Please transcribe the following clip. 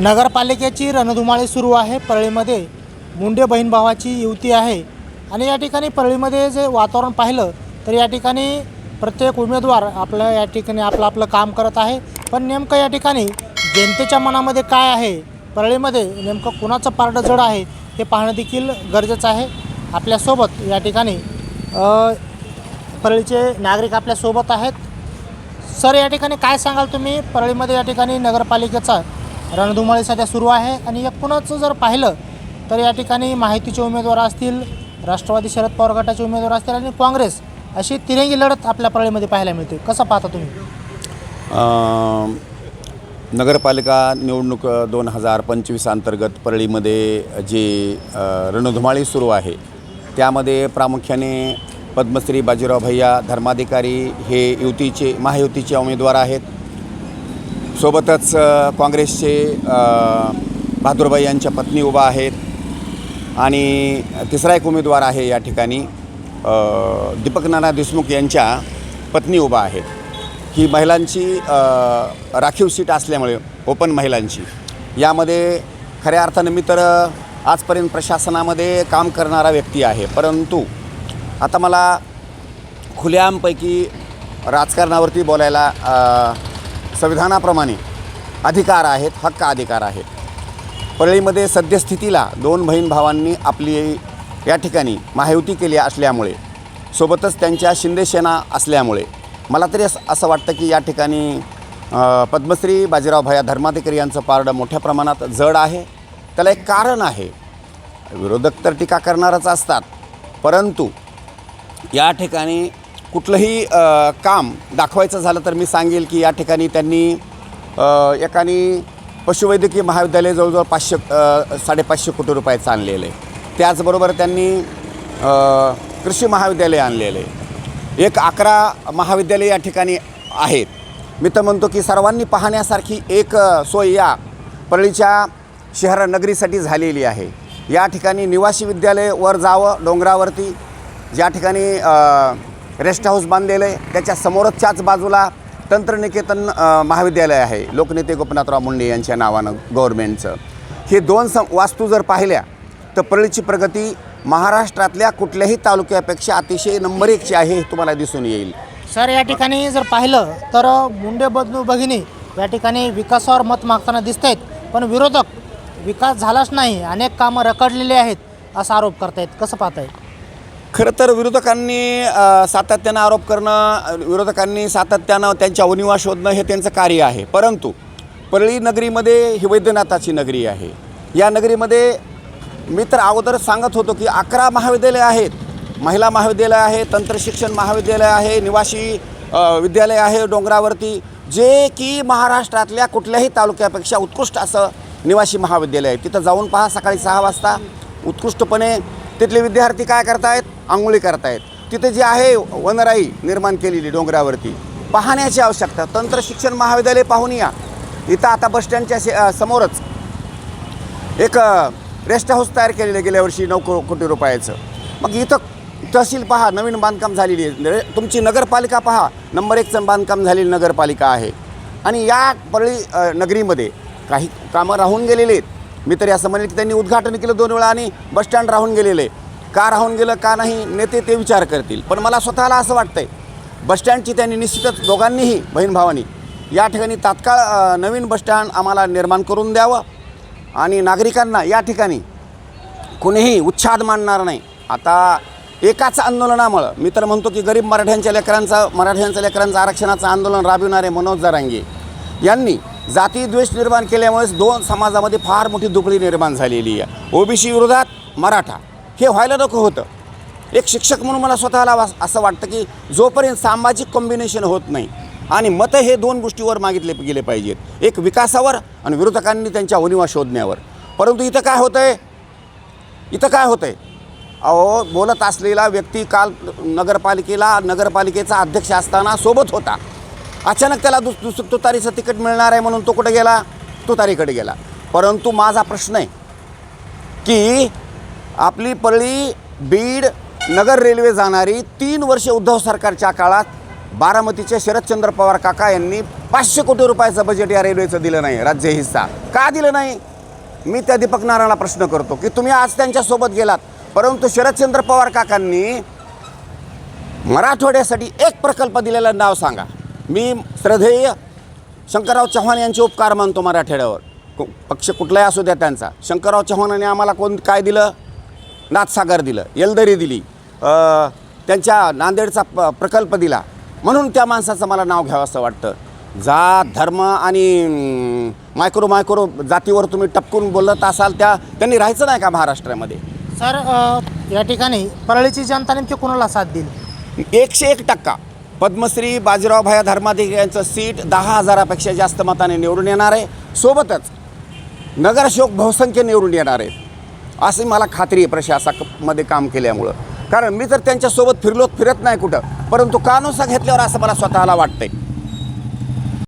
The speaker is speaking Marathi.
नगरपालिकेची रणधुमाळी सुरू आहे. परळीमध्ये मुंडे बहीण भावाची युती आहे. आणि या ठिकाणी परळीमध्ये जे वातावरण पाहिलं तर या ठिकाणी प्रत्येक उमेदवार आपलं या ठिकाणी आपलं आपलं काम करत आहे. पण नेमकं या ठिकाणी जनतेच्या मनामध्ये काय आहे? परळीमध्ये नेमकं कुणाचं पारडं जड आहे हे पाहणं देखील गरजेचं आहे. आपल्यासोबत या ठिकाणी परळीचे नागरिक आपल्यासोबत आहेत. सर या ठिकाणी काय सांगाल तुम्ही? परळीमध्ये या ठिकाणी नगरपालिकेचा रणधुमाळी सध्या सुरू आहे आणि एकूणच जर पाहिलं तर या ठिकाणी माहितीचे उमेदवार असतील राष्ट्रवादी शरद पवार गटाचे उमेदवार असतील आणि काँग्रेस अशी तिरंगी लढत आपल्या परळीमध्ये पाहायला मिळते. कसं पाहता तुम्ही? नगरपालिका निवडणूक दोन हजार पंचवीस अंतर्गत परळीमध्ये जी रणधुमाळी सुरू आहे त्यामध्ये प्रामुख्याने पद्मश्री बाजीराव भैया धर्माधिकारी हे युतीचे महायुतीचे उमेदवार आहेत. सोबतच काँग्रेसचे बहादूरबाई यांच्या पत्नी उभा आहेत. आणि तिसरा एक उमेदवार आहे या ठिकाणी दीपक नाना देशमुख यांच्या पत्नी उभा आहेत. ही महिलांची राखीव सीट असल्यामुळे ओपन महिलांची. यामध्ये खऱ्या अर्थानं मी तर आजपर्यंत प्रशासनामध्ये काम करणारा व्यक्ती आहे. परंतु आता मला खुल्यांपैकी राजकारणावरती बोलायला संविधानाप्रमाणे अधिकार आहेत हक्क अधिकार आहेत. परळीमध्ये सद्यस्थितीला दोन बहीण भावांनी आपली या ठिकाणी महायुती केली असल्यामुळे सोबतच त्यांच्या शिंदेसेना असल्यामुळे मला तरी असं वाटतं की या ठिकाणी पद्मश्री बाजीराव भाया धर्माधिकारी यांचं पारडं मोठ्या प्रमाणात जड आहे. त्याला एक कारण आहे. विरोधक तर टीका करणारच असतात परंतु या ठिकाणी कुठलंही काम दाखवायचं झालं तर मी सांगेल की या ठिकाणी त्यांनी एकानी पशुवैद्यकीय महाविद्यालय जवळजवळ पाचशे साडेपाचशे कोटी रुपयाचं आणलेलं आहे. त्याचबरोबर त्यांनी कृषी महाविद्यालय आणलेलं आहे. एक अकरा महाविद्यालय या ठिकाणी आहेत. मी तर म्हणतो की सर्वांनी पाहण्यासारखी एक सोय या परळीच्या शहरा नगरीसाठी झालेली आहे. या ठिकाणी निवासी विद्यालय वर जावं डोंगरावरती. ज्या ठिकाणी रेस्ट हाऊस बांधलेलं आहे. त्याच्या समोरच्याच बाजूला तंत्रनिकेतन महाविद्यालय आहे. लोकनेते गोपनाथराव मुंडे यांच्या नावानं गव्हर्मेंटचं हे दोन सम वास्तू जर पाहिल्या तर परळीची प्रगती महाराष्ट्रातल्या कुठल्याही तालुक्यापेक्षा अतिशय नंबर एकची आहे हे तुम्हाला दिसून येईल. सर या ठिकाणी जर पाहिलं तर मुंडे बदलू भगिनी या ठिकाणी विकासावर मत मागताना दिसत आहेत पण विरोधक विकास झालाच नाही अनेक कामं रखडलेली आहेत असा आरोप करतायत. कसं पाहताय? खरं तर विरोधकांनी सातत्यानं आरोप करणं विरोधकांनी सातत्यानं त्यांच्या उणिवा शोधणं हे त्यांचं कार्य आहे. परंतु परळी नगरीमध्ये ही वैद्यनाथाची नगरी आहे. या नगरीमध्ये मी तर अगोदर सांगत होतो की अकरा महाविद्यालय आहेत. महिला महाविद्यालय आहे तंत्रशिक्षण महाविद्यालय आहे निवासी विद्यालय आहे डोंगरावरती. जे की महाराष्ट्रातल्या कुठल्याही तालुक्यापेक्षा उत्कृष्ट असं निवासी महाविद्यालय आहे. तिथं जाऊन पहा सकाळी सहा वाजता उत्कृष्टपणे तिथले विद्यार्थी काय करतायत? आंघोळी करतायत. तिथे जी आहे वनराई निर्माण केलेली डोंगरावरती पाहण्याची आवश्यकता. तंत्र शिक्षण महाविद्यालय पाहून या. इथं आता बसस्टँडच्या शे समोरच एक रेस्ट हाऊस तयार केलेलं गेल्या वर्षी नऊ को कोटी रुपयाचं. मग इथं तहसील पहा नवीन बांधकाम झालेली आहे. म्हणजे तुमची नगरपालिका पहा. नंबर एकचं बांधकाम झालेली नगरपालिका आहे. आणि या परळी नगरीमध्ये काही कामं राहून गेलेली आहेत. मी तरी असं म्हणेल की त्यांनी उद्घाटन केलं दोन वेळा आणि बसस्टँड राहून गेलेले. का राहून गेलं का नाही नेते ते विचार करतील. पण मला स्वतःला असं वाटतंय बसस्टँडची त्यांनी निश्चितच दोघांनीही बहीण भावानी या ठिकाणी तात्काळ नवीन बसस्टँड आम्हाला निर्माण करून द्यावं आणि नागरिकांना या ठिकाणी कुणीही उच्छाद मानणार नाही. आता एकाच आंदोलनामुळं मी तर म्हणतो की गरीब मराठ्यांच्या लेकरांचा मराठ्यांच्या लेकरांचं आरक्षणाचं आंदोलन राबविणारे मनोज जरांगे यांनी जातीद्वेष निर्माण केल्यामुळेच दोन समाजामध्ये फार मोठी दुपळी निर्माण झालेली आहे. ओबीसी विरोधात मराठा. हे व्हायला नको होतं. एक शिक्षक म्हणून मला स्वतःला असं वाटतं की जोपर्यंत सामाजिक कॉम्बिनेशन होत नाही आणि मतं हे दोन गोष्टीवर मागितले गेले पाहिजेत एक विकासावर आणि विरोधकांनी त्यांच्या उनिवा शोधण्यावर. परंतु इथं काय होतं आहे इथं काय होतं आहे अहो बोलत असलेला व्यक्ती काल नगरपालिकेला नगरपालिकेचा अध्यक्ष असताना सोबत होता. अचानक त्याला दुस दुस तुतारीचं तिकीट मिळणार आहे म्हणून तो कुठे गेला? तुतारीकडे गेला. परंतु माझा प्रश्न आहे की आपली परळी बीड नगर रेल्वे जाणारी तीन वर्षे उद्धव सरकारच्या काळात बारामतीचे शरदचंद्र पवार काका यांनी पाचशे कोटी रुपयाचं बजेट या रेल्वेचं दिलं नाही. राज्य हिस्सा. का दिलं नाही? मी त्या दीपक नारायणला प्रश्न करतो की तुम्ही आज त्यांच्यासोबत गेलात परंतु शरदचंद्र पवार काकांनी मराठवाड्यासाठी एक प्रकल्प दिलेलं नाव सांगा. मी श्रद्धेय शंकरराव चव्हाण यांचे उपकार मानतो मराठवाड्यावर पक्ष कुठलाही असू द्या त्यांचा. शंकरराव चव्हाणांनी आम्हाला कोण काय दिलं? नाथसागर दिलं येलदरी दिली त्यांच्या नांदेडचा प प्रकल्प दिला. म्हणून त्या माणसाचं मला नाव घ्यावं असं वाटतं. जात धर्म आणि मायक्रो मायक्रो जातीवर तुम्ही टपकून बोलत असाल त्या त्यांनी राहायचं नाही का महाराष्ट्रामध्ये? सर या ठिकाणी परळीची जनता नेमकी कोणाला साथ देईल? एकशे एक टक्का. पद्मश्री बाजीराव भाया धर्माधिक यांचं सीट दहा हजारापेक्षा जास्त मताने निवडून येणार आहे. सोबतच नगरशोक बहुसंख्य निवडून येणार आहेत. अशी मला खात्री आहे प्रशासकमध्ये काम केल्यामुळं. कारण मी तर त्यांच्यासोबत फिरलोत फिरत नाही कुठं परंतु कानोसा घेतल्यावर असं मला स्वतःला वाटतंय.